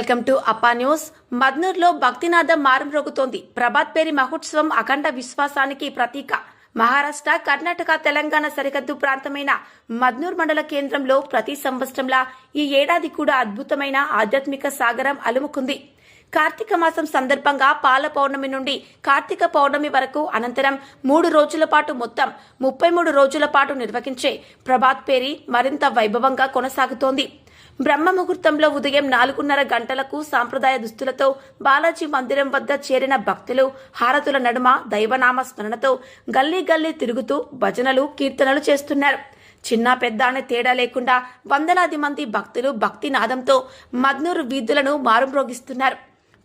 Welcome to Appa news. మద్నూర్లో భక్తినాథం మారుమ్రోగుతోంది ప్రభాత్ పేరి మహోత్సవం అఖండ విశ్వాసానికి ప్రతీక. మహారాష్ట్ర కర్ణాటక తెలంగాణ సరిహద్దు ప్రాంతమైన మద్నూర్ మండల కేంద్రంలో ప్రతి సంవత్సరంలా ఈ ఏడాది కూడా అద్భుతమైన ఆధ్యాత్మిక సాగరం అలుముకుంది. కార్తీక మాసం సందర్భంగా పాల పౌర్ణమి నుండి కార్తీక పౌర్ణమి వరకు అనంతరం మూడు రోజుల పాటు మొత్తం ముప్పై మూడు రోజుల పాటు నిర్వహించే ప్రభాత్ పేరి మరింత వైభవంగా కొనసాగుతోంది. బ్రహ్మ ముహూర్తంలో ఉదయం నాలుగున్నర గంటలకు సాంప్రదాయ దుస్తులతో బాలాజీ మందిరం వద్ద చేరిన భక్తులు హారతుల నడుమ దైవనామ స్మరణతో గల్లీ గల్లీ తిరుగుతూ భజనలు కీర్తనలు చేస్తున్నారు. చిన్న పెద్ద అనే తేడా లేకుండా వందలాది మంది భక్తులు భక్తి నాదంతో మద్నూరు వీధులను మారుమ్రోగిస్తున్నారు.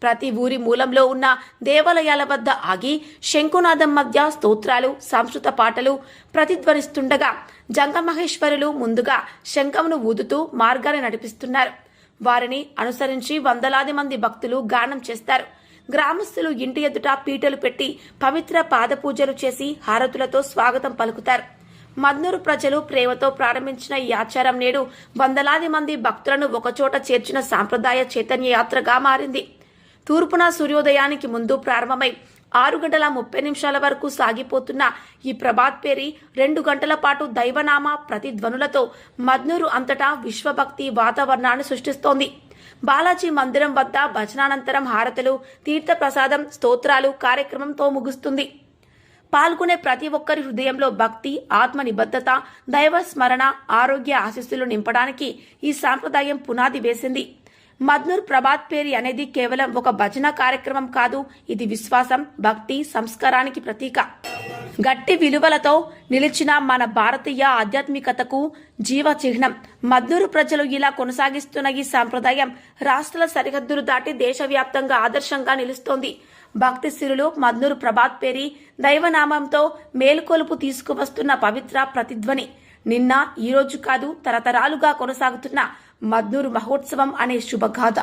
ప్రతి ఊరి మూలంలో ఉన్న దేవాలయాల వద్ద ఆగి శంకునాదం మధ్య స్తోత్రాలు సంస్కృత పాటలు ప్రతిధ్వనిస్తుండగా జంగమహేశ్వరులు ముందుగా శంఖమును ఊదుతూ మార్గాన్ని నడిపిస్తున్నారు. వారిని అనుసరించి వందలాది మంది భక్తులు గానం చేస్తారు. గ్రామస్తులు ఇంటి ఎదుట పీటలు పెట్టి పవిత్ర పాదపూజలు చేసి హారతులతో స్వాగతం పలుకుతారు. మద్నూరు ప్రజలు ప్రేమతో ప్రారంభించిన ఈ ఆచారం నేడు వందలాది మంది భక్తులను ఒకచోట చేర్చిన సాంప్రదాయ చైతన్య యాత్రగా మారింది. తూర్పున సూర్యోదయానికి ముందు ప్రారంభమై ఆరు గంటల ముప్పై నిమిషాల వరకు సాగిపోతున్న ఈ ప్రభాత్ పేరి రెండు గంటల పాటు దైవనామ ప్రతిధ్వనులతో మద్నూరు అంతటా విశ్వభక్తి వాతావరణాన్ని సృష్టిస్తోంది. బాలాజీ మందిరం వద్ద భజనానంతరం హారతులు తీర్థప్రసాదం స్తోత్రాలు కార్యక్రమంతో ముగుస్తుంది. పాల్గొనే ప్రతి ఒక్కరి హృదయంలో భక్తి ఆత్మ నిబద్ధత దైవ స్మరణ ఆరోగ్య ఆశీస్సులు నింపడానికి ఈ సాంప్రదాయం పునాది వేసింది. మద్నూర్ ప్రభాత్ పేరి అనేది కేవలం ఒక భజన కార్యక్రమం కాదు ఇది విశ్వాసం భక్తి సంస్కారానికి ప్రతీక. గట్టి విలువలతో నిలిచిన మన భారతీయ ఆధ్యాత్మికతకు జీవ చిహ్నం. మద్నూరు ప్రజలు ఇలా కొనసాగిస్తున్న ఈ సాంప్రదాయం రాష్ట్రాల సరిహద్దులు దాటి దేశవ్యాప్తంగా ఆదర్శంగా నిలుస్తోంది. భక్తి సిరులు మద్నూరు ప్రభాత్ పేరి దైవనామంతో మేలుకొలుపు తీసుకువస్తున్న పవిత్ర ప్రతిధ్వని. నిన్న ఈరోజు కాదు తరతరాలుగా కొనసాగుతున్న మద్నూరు మహోత్సవం అనే శుభగాథ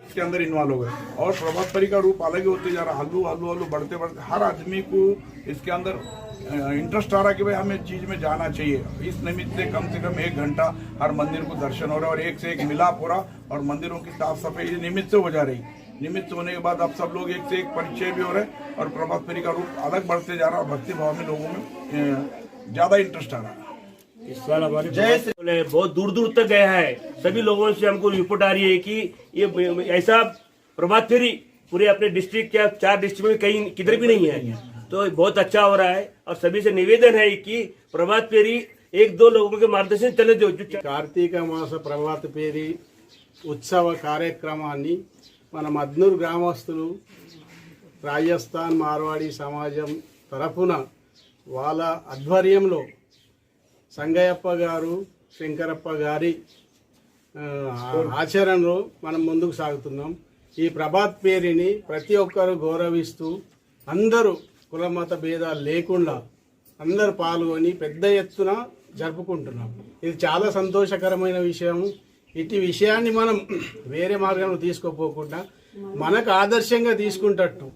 इसके अंदर इन्वॉल्व हो गए और प्रभात परी का रूप अलग ही होते जा रहा हल्लू हल्लू हल्लू बढ़ते बढ़ते हर आदमी को इसके अंदर इंटरेस्ट आ रहा है कि भाई हमें चीज में जाना चाहिए इस निमित्त से कम से कम एक घंटा हर मंदिर को दर्शन हो रहा है और एक से एक मिलाप हो रहा और मंदिरों की साफ सफाई इस निमित्त से हो जा रही निमित्त होने के बाद अब सब लोग एक से एक परिचय भी हो रहे और प्रभात फेरी का रूप अलग बढ़ते जा रहा है भक्ति भाव में लोगों में ज़्यादा इंटरेस्ट आ रहा है। इस साल हमारे जय बहुत दूर दूर तक गया है। सभी लोगों से हमको रिपोर्ट आ रही है कि ये ऐसा प्रभात फेरी पूरे अपने डिस्ट्रिक्ट या चार डिस्ट्रिक्ट में कहीं किधर भी नहीं है। तो बहुत अच्छा हो रहा है और सभी से निवेदन है कि प्रभात फेरी एक दो लोगों के मार्गदर्शन चले जो कार्तिक मास प्रभात फेरी उत्सव कार्यक्रम మన మద్నూరు గ్రామస్తులు రాజస్థాన్ మార్వాడి సమాజం తరఫున వాళ్ళ ఆధ్వర్యంలో సంగయ్యప్ప గారు శంకరప్ప గారి ఆచరణలో మనం ముందుకు సాగుతున్నాం. ఈ ప్రభాత్ పేరుని ప్రతి ఒక్కరు గౌరవిస్తూ అందరూ కులమత భేదాలు లేకుండా అందరు పాల్గొని పెద్ద ఎత్తున జరుపుకుంటున్నాం. ఇది చాలా సంతోషకరమైన విషయం. ఇటు విషయాన్ని మనం వేరే మార్గంలో తీసుకోపోకుండా మనకు ఆదర్శంగా తీసుకుంటట్టు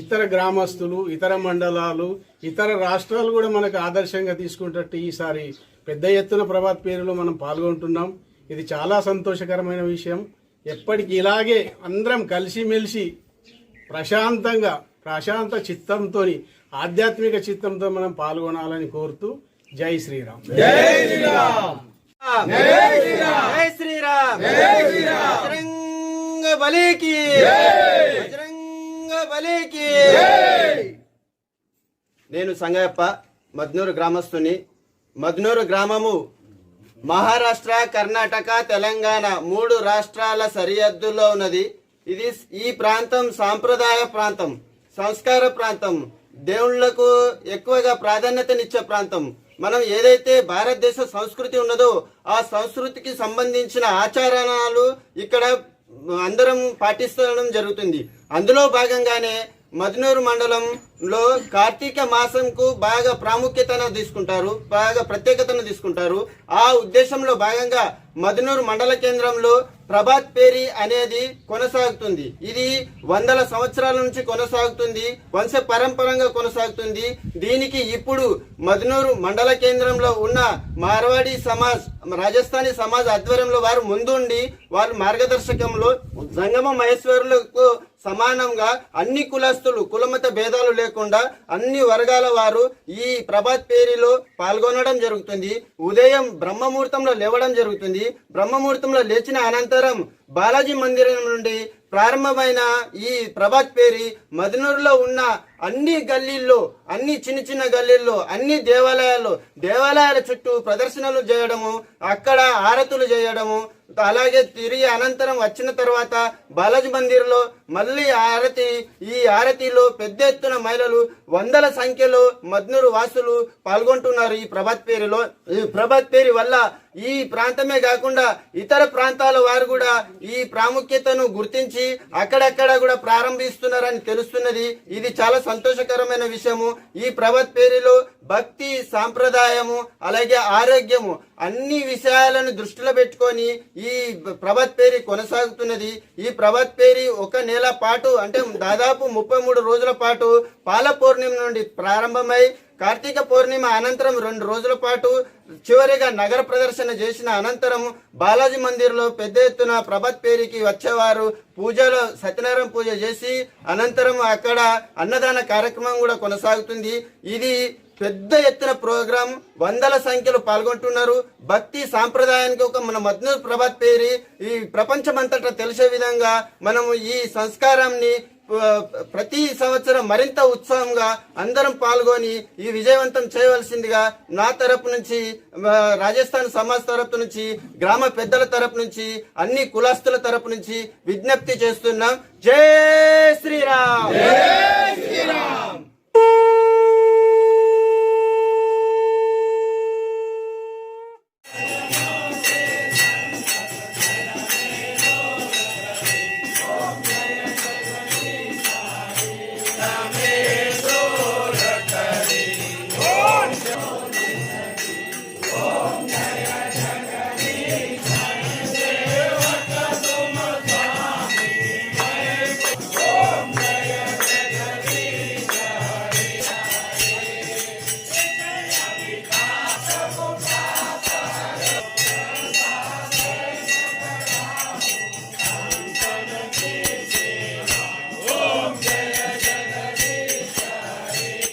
ఇతర గ్రామస్తులు ఇతర మండలాలు ఇతర రాష్ట్రాలు కూడా మనకు ఆదర్శంగా తీసుకుంటట్టు ఈసారి పెద్ద ఎత్తున ప్రభాత్ పేరులో మనం పాల్గొంటున్నాం. ఇది చాలా సంతోషకరమైన విషయం. ఎప్పటికీ ఇలాగే అందరం కలిసిమెలిసి ప్రశాంతంగా ప్రశాంత చిత్తంతో ఆధ్యాత్మిక చిత్తంతో మనం పాల్గొనాలని కోరుతూ జై శ్రీరామ్. జై శ్రీరామ్! బజరంగ బలికి బజరంగ బలికి నేను సంగయప్ప మద్నూరు గ్రామస్తుని. మద్నూరు గ్రామము మహారాష్ట్ర కర్ణాటక తెలంగాణ మూడు రాష్ట్రాల సరిహద్దులో ఉన్నది. ఇది ఈ ప్రాంతం సాంప్రదాయ ప్రాంతం సంస్కార ప్రాంతం దేవుళ్ళకు ఎక్కువగా ప్రాధాన్యతనిచ్చే ప్రాంతం. మనం ఏదైతే భారతదేశ సంస్కృతి ఉన్నదో ఆ సంస్కృతికి సంబంధించిన ఆచారాలు ఇక్కడ అందరం పాటిస్తడం జరుగుతుంది. అందులో భాగంగానే మధునూరు మండలం లో కార్తీక మాసంకు బాగా ప్రాముఖ్యతను తీసుకుంటారు బాగా ప్రత్యేకతను తీసుకుంటారు. ఆ ఉద్దేశంలో భాగంగా మదనూరు మండల కేంద్రంలో ప్రభాత్ పేరి అనేది కొనసాగుతుంది. ఇది వందల సంవత్సరాల నుంచి కొనసాగుతుంది వంశ పరంపరంగా కొనసాగుతుంది. దీనికి ఇప్పుడు మదనూరు మండల కేంద్రంలో ఉన్న మార్వాడి సమాజ్ రాజస్థానీ సమాజ్ ఆధ్వర్యంలో వారు ముందుండి వారు మార్గదర్శకంలో జంగమ మహేశ్వరులకు సమానంగా అన్ని కులస్తులు కులమత భేదాలు లేకుండా అన్ని వర్గాల వారు ఈ ప్రభాత్ పేరిలో పాల్గొనడం జరుగుతుంది. ఉదయం బ్రహ్మముహూర్తంలో లేవడం జరుగుతుంది. బ్రహ్మముహూర్తంలో లేచిన అనంతరం బాలాజీ మందిరం నుండి ప్రారంభమైన ఈ ప్రభాత్ పేరి మదనూరులో ఉన్న అన్ని గల్లీల్లో అన్ని చిన్న చిన్న గల్లీల్లో అన్ని దేవాలయాల్లో దేవాలయాల చుట్టూ ప్రదర్శనలు చేయడము అక్కడ ఆరతులు చేయడము అలాగే తిరిగి అనంతరం వచ్చిన తర్వాత బాలాజీ మందిర్లో మళ్ళీ ఆరతి ఈ ఆరతిలో పెద్ద ఎత్తున మహిళలు వందల సంఖ్యలో మద్నూరు వాసులు పాల్గొంటున్నారు ఈ ప్రభాత్ పేరులో. ఈ ప్రభాత్ పేరు వల్ల ఈ ప్రాంతమే కాకుండా ఇతర ప్రాంతాల వారు కూడా ఈ ప్రాముఖ్యతను గుర్తించి అక్కడక్కడ కూడా ప్రారంభిస్తున్నారని తెలుస్తున్నది. ఇది చాలా సంతోషకరమైన విషయము. ఈ ప్రభత్ పేరులో భక్తి సాంప్రదాయము అలాగే ఆరోగ్యము అన్ని విషయాలను దృష్టిలో పెట్టుకొని ఈ ప్రభత్ పేరి కొనసాగుతున్నది. ఈ ప్రభత్ పేరి ఒక నెల పాటు అంటే దాదాపు ముప్పై మూడు రోజుల పాటు పాల పౌర్ణిమ నుండి ప్రారంభమై కార్తీక పౌర్ణిమ అనంతరం రెండు రోజుల పాటు చివరిగా నగర ప్రదర్శన చేసిన అనంతరం బాలాజీ మందిర్లో పెద్ద ఎత్తున ప్రభాత్ పేరికి వచ్చేవారు. పూజలో సత్యనారాయణ పూజ చేసి అనంతరం అక్కడ అన్నదాన కార్యక్రమం కూడా కొనసాగుతుంది. ఇది పెద్ద ఎత్తున ప్రోగ్రాం. వందల సంఖ్యలో పాల్గొంటున్నారు. భక్తి సాంప్రదాయానికి ఒక మన మద్నూర్ ప్రభాత్ పేరి. ఈ ప్రపంచమంతటా తెలిసే విధంగా మనము ఈ సంస్కారాన్ని ప్రతి సంవత్సరం మరింత ఉత్సాహంగా అందరం పాల్గొని ఈ విజయవంతం చేయవలసిందిగా నా తరపు నుంచి రాజస్థాన్ సమాజ్ తరపు నుంచి గ్రామ పెద్దల తరపు నుంచి అన్ని కులస్తుల తరపు నుంచి విజ్ఞప్తి చేస్తున్నాం. జై శ్రీరామ్!